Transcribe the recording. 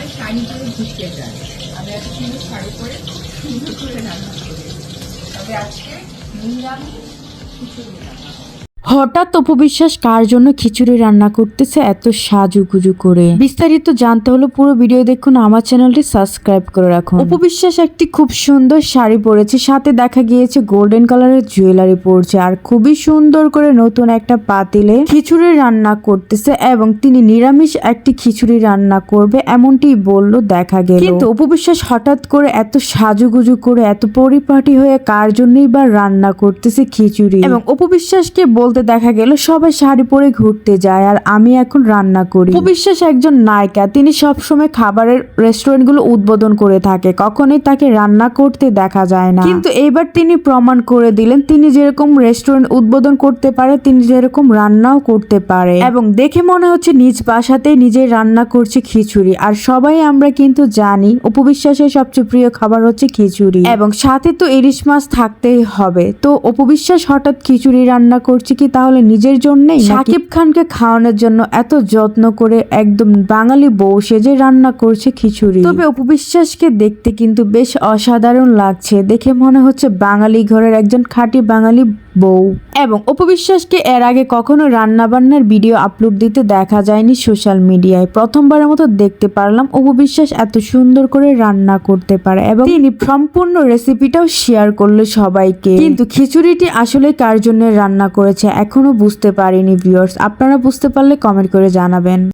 একেবারে শাড়ি করে ঘুষকে যায়। আমি একটা সুন্দর শাড়ি করে সুন্দর করে রান্না করি। তবে আজকে নিরামিষ খিচুড়ি রান্না হঠাৎ অপবিশ্বাস কার জন্য খিচুড়ি রান্না করতেছে এত সাজুগুজু করে? বিস্তারিত জানতে হলে পুরো ভিডিও দেখুন আমার চ্যানেলটি সাবস্ক্রাইব করে রাখুন। অপবিশ্বাস একটি খুব সুন্দর শাড়ি পরেছে সাথে দেখা গিয়েছে গোল্ডেন কালারের জুয়েলারি পরছে আর খুবই সুন্দর করে নতুন একটা পাতিলে খিচুড়ি রান্না করতেছে এবং তিনি নিরামিষ একটি খিচুড়ি রান্না করবে এমনটি বলল দেখা গেল। কিন্তু অপবিশ্বাস হঠাৎ করে এত সাজুগুজু করে এত পরিপাটি হয়ে কার জন্যই বা রান্না করতেছে খিচুড়ি? এবং অপবিশ্বাসকে বলতে দেখা গেল সবাই শাড়ি পরে ঘুরতে যায় আর আমি এখন রান্না করি। অপবিশ্বাস একজন নায়িকা, তিনি সবসময় খাবারের রেস্টুরেন্টগুলো উদ্বোধন করে থাকে, কখনোই তাকে রান্না করতে দেখা যায় না। কিন্তু এইবার তিনি প্রমাণ করে দিলেন, তিনি যেরকম রেস্টুরেন্ট উদ্বোধন করতে পারে, তিনি যেরকম রান্নাও করতে পারে। এবং দেখে মনে হচ্ছে নিজ বাসাতেই নিজে রান্না করছে খিচুড়ি। আর সবাই আমরা কিন্তু জানি উপবিশ্বাসের সবচেয়ে প্রিয় খাবার হচ্ছে খিচুড়ি। এবং সাথে তো ইলিশ মাছ থাকতেই হবে। তো অপবিশ্বাস হঠাৎ খিচুড়ি রান্না করছে কি তাহলে নিজের জন্যই সাকিব খানকে খাওয়ানোর জন্য এত যত্ন করে একদম বাঙালি বউ সেজে রান্না করছে খিচুড়ি। তবে উপবিশ্বাসকে দেখতে কিন্তু বেশ অসাধারণ লাগছে। দেখে মনে হচ্ছে বাঙালি ঘরের একজন খাঁটি বাঙালি বউ। এবং অপবিশ্বাসকে এর আগে কখনো রান্নাবান্নার ভিডিও আপলোড দিতে দেখা যায়নি সোশ্যাল মিডিয়ায়। প্রথমবারের মতো দেখতে পারলাম অপবিশ্বাস এত সুন্দর করে রান্না করতে পারে এবং তিনি সম্পূর্ণ রেসিপিটাও শেয়ার করল সবাইকে। কিন্তু খিচুড়িটি আসলে কার জন্য রান্না করেছে এখনও বুঝতে পারিনি ভিউয়ার্স। আপনারা বুঝতে পারলে কমেন্ট করে জানাবেন।